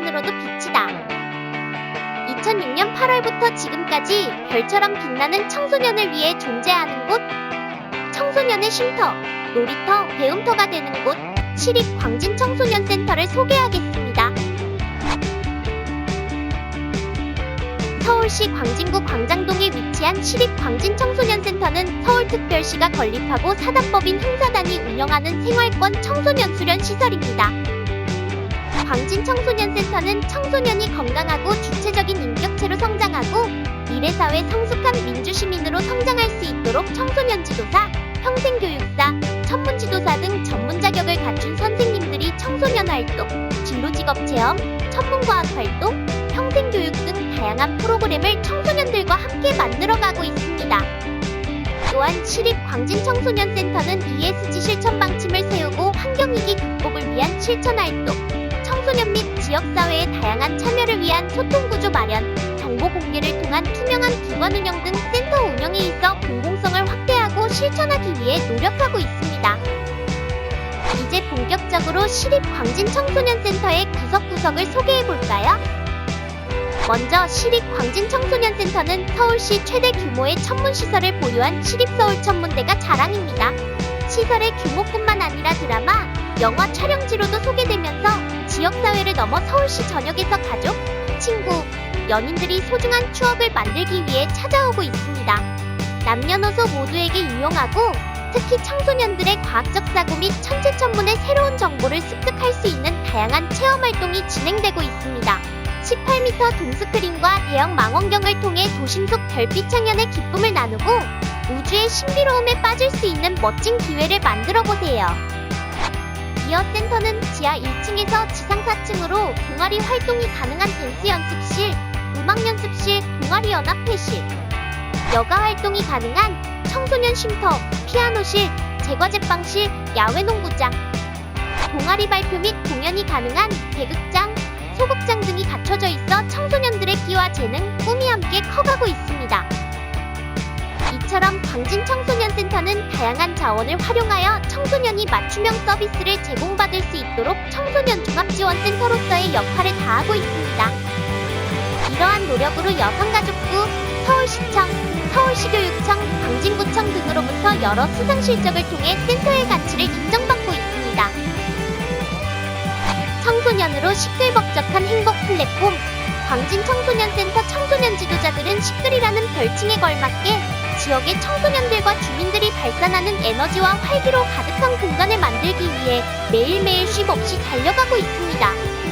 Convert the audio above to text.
것만으로도 빛이다. 2006년 8월부터 지금까지 별처럼 빛나는 청소년을 위해 존재하는 곳, 청소년의 쉼터, 놀이터, 배움터가 되는 곳, 시립 광진 청소년 센터를 소개하겠습니다. 서울시 광진구 광장동에 위치한 시립 광진 청소년 센터는 서울특별시가 건립하고 사단법인 흥사단이 운영하는 생활권 청소년 수련 시설입니다. 광진 청소년 센터는 청소년이 건강하고 주체적인 인격체로 성장하고 미래사회 성숙한 민주시민으로 성장할 수 있도록 청소년 지도사, 평생교육사, 천문지도사 등 전문 자격을 갖춘 선생님들이 청소년 활동, 진로직업 체험, 천문과학 활동, 평생교육 등 다양한 프로그램을 청소년들과 함께 만들어가고 있습니다. 또한 시립 광진 청소년 센터는 ESG 실천 방침을 세우고 환경위기 극복을 위한 실천 활동, 청소년 및 지역사회의 다양한 참여를 위한 소통구조 마련, 정보 공개를 통한 투명한 기관 운영 등 센터 운영에 있어 공공성을 확대하고 실천하기 위해 노력하고 있습니다. 이제 본격적으로 시립 광진 청소년 센터의 구석구석을 소개해 볼까요? 먼저 시립 광진 청소년 센터는 서울시 최대 규모의 천문 시설을 보유한 시립 서울 천문대가 자랑입니다. 시설의 규모뿐만 아니라 드라마, 영화 촬영지로도 소개되면서 지역사회를 넘어 서울시 전역에서 가족, 친구, 연인들이 소중한 추억을 만들기 위해 찾아오고 있습니다. 남녀노소 모두에게 유용하고 특히 청소년들의 과학적 사고 및 천체천문의 새로운 정보를 습득할 수 있는 다양한 체험 활동이 진행되고 있습니다. 18m 동스크린과 대형 망원경을 통해 도심 속 별빛 창현의 기쁨을 나누고 우주의 신비로움에 빠질 수 있는 멋진 기회를 만들어 보세요. 이어 센터는 지하 1층에서 지상 4층으로 동아리 활동이 가능한 댄스 연습실, 음악 연습실, 동아리 연합 회실, 여가 활동이 가능한 청소년 쉼터, 피아노실, 제과제빵실, 야외 농구장, 동아리 발표 및 공연이 가능한 대극장, 소극장 등이 갖춰져 있어 청소년들의 끼와 재능, 꿈이 함께 커가고 있습니다. 이처럼 광진 청소년 센터는 다양한 자원을 활용하여 청소년이 맞춤형 서비스를 제공받을 수 있도록 청소년 종합지원센터로서의 역할을 다하고 있습니다. 이러한 노력으로 여성가족부, 서울시청, 서울시교육청, 광진구청 등으로부터 여러 수상 실적을 통해 센터의 가치를 인정받고 있습니다. 청소년으로 시끌벅적한 행복 플랫폼 광진 청소년센터 청소년 지도자들은 시끌이라는 별칭에 걸맞게 지역의 청소년들과 주민들이 발산하는 에너지와 활기로 가득한 공간을 만들기 위해 매일매일 쉼없이 달려가고 있습니다.